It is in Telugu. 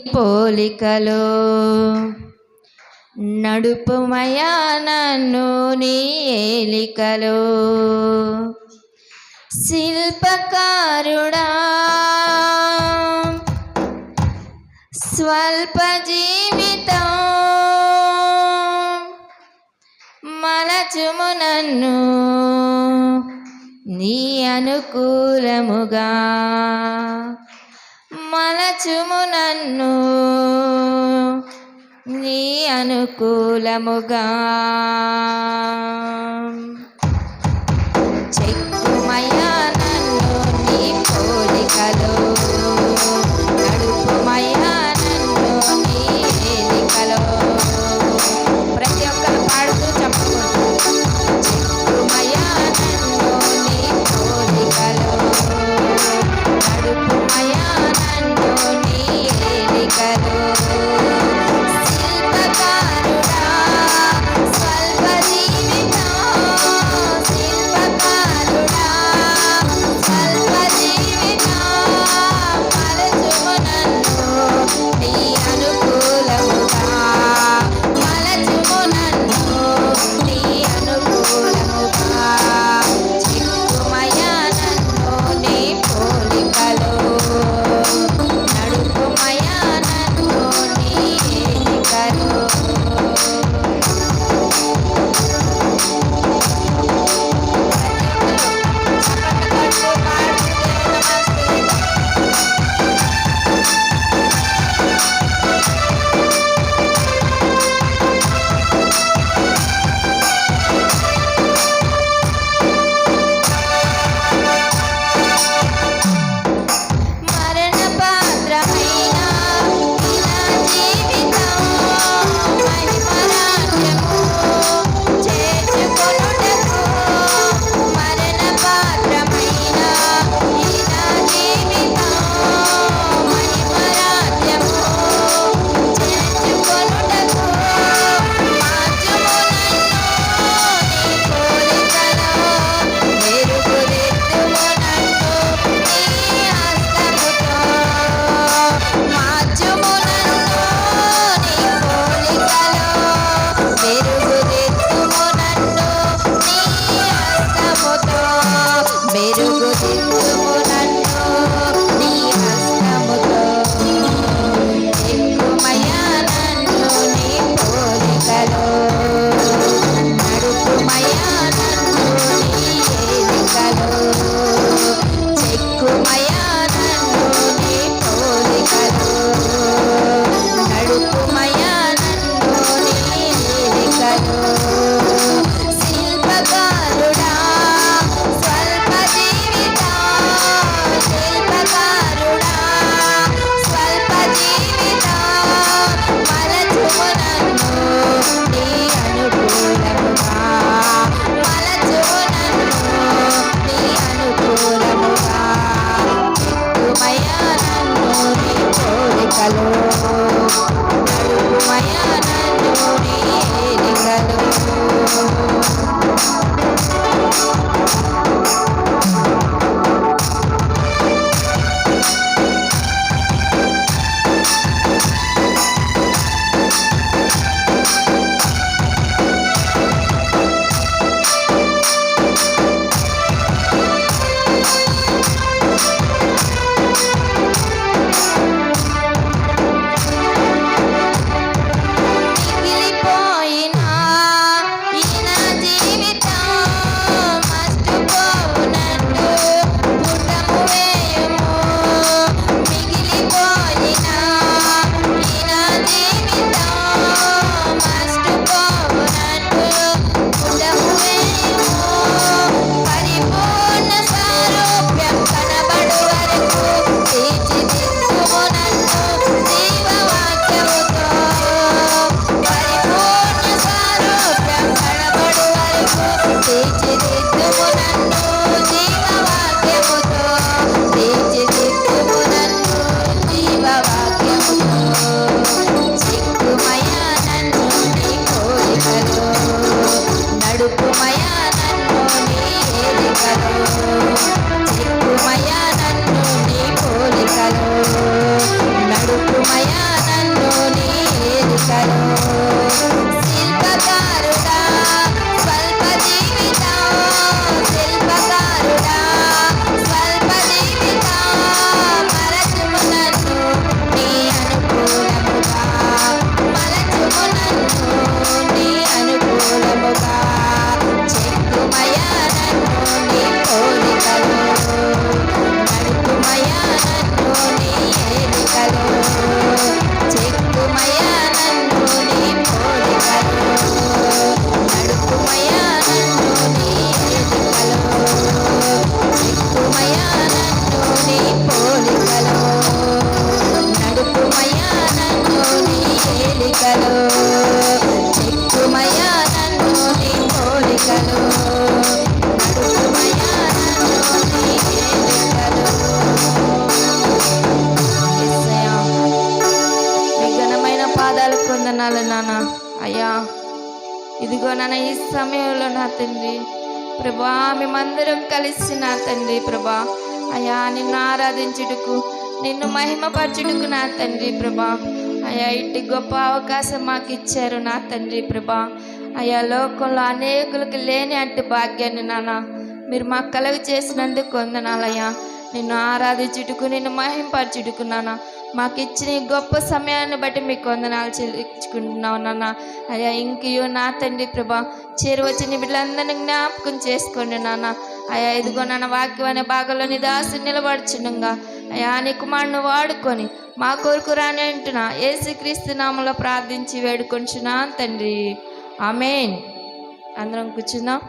పోలికలో నడుపుమయా నన్ను నీ ఏలికలో. శిల్పకారుడా స్వల్ప జీవితం మలచుము నన్ను నీ అనుకూలముగా. మలచుము నన్ను నీ అనుకూలముగా. ఎలికలు మయానందుడి ఎలికలు Miami. ఇదిగో నాన్న ఈ సమయంలో నా తండ్రి ప్రభా మేమందరం కలిసి నా తండ్రి ప్రభా అయ్యా నిన్ను ఆరాధించుటకు నిన్ను మహిమపరచుటకు నా తండ్రి ప్రభా అయ్యా ఇటు గొప్ప అవకాశం మాకు ఇచ్చారు నా తండ్రి ప్రభా అయ్యా లోకంలో అనేకులకు లేని అట్టి భాగ్యాన్ని నాన్న మీరు మాకు కలగ చేసినందుకు వందనాలయ్యా. నిన్ను ఆరాధించుటకు నిన్ను మహింపరచుటకు నాన్న మాకు ఇచ్చిన ఈ గొప్ప సమయాన్ని బట్టి మీకు వందనాలు చెల్లించుకుంటున్నావు నాన్న. అయ్యా ఇంకయో నా తండ్రి ప్రభా చేరు వచ్చిన బిడ్డలందరినీ జ్ఞాపకం చేసుకోండి నాన్న. అయ్యా ఇదిగో నాన్న వాక్యం అనే భాగంలో నీ దాసు నిలబడుచుండగా అయ్యా నీ కుమారుని వాడుకొని మా కొరకు రాని అంటున్నా ఏసుక్రీస్తు నామలో ప్రార్థించి వేడుకొంచున్నాను తండ్రి. ఆమెన్. అందరం కూర్చుందాం.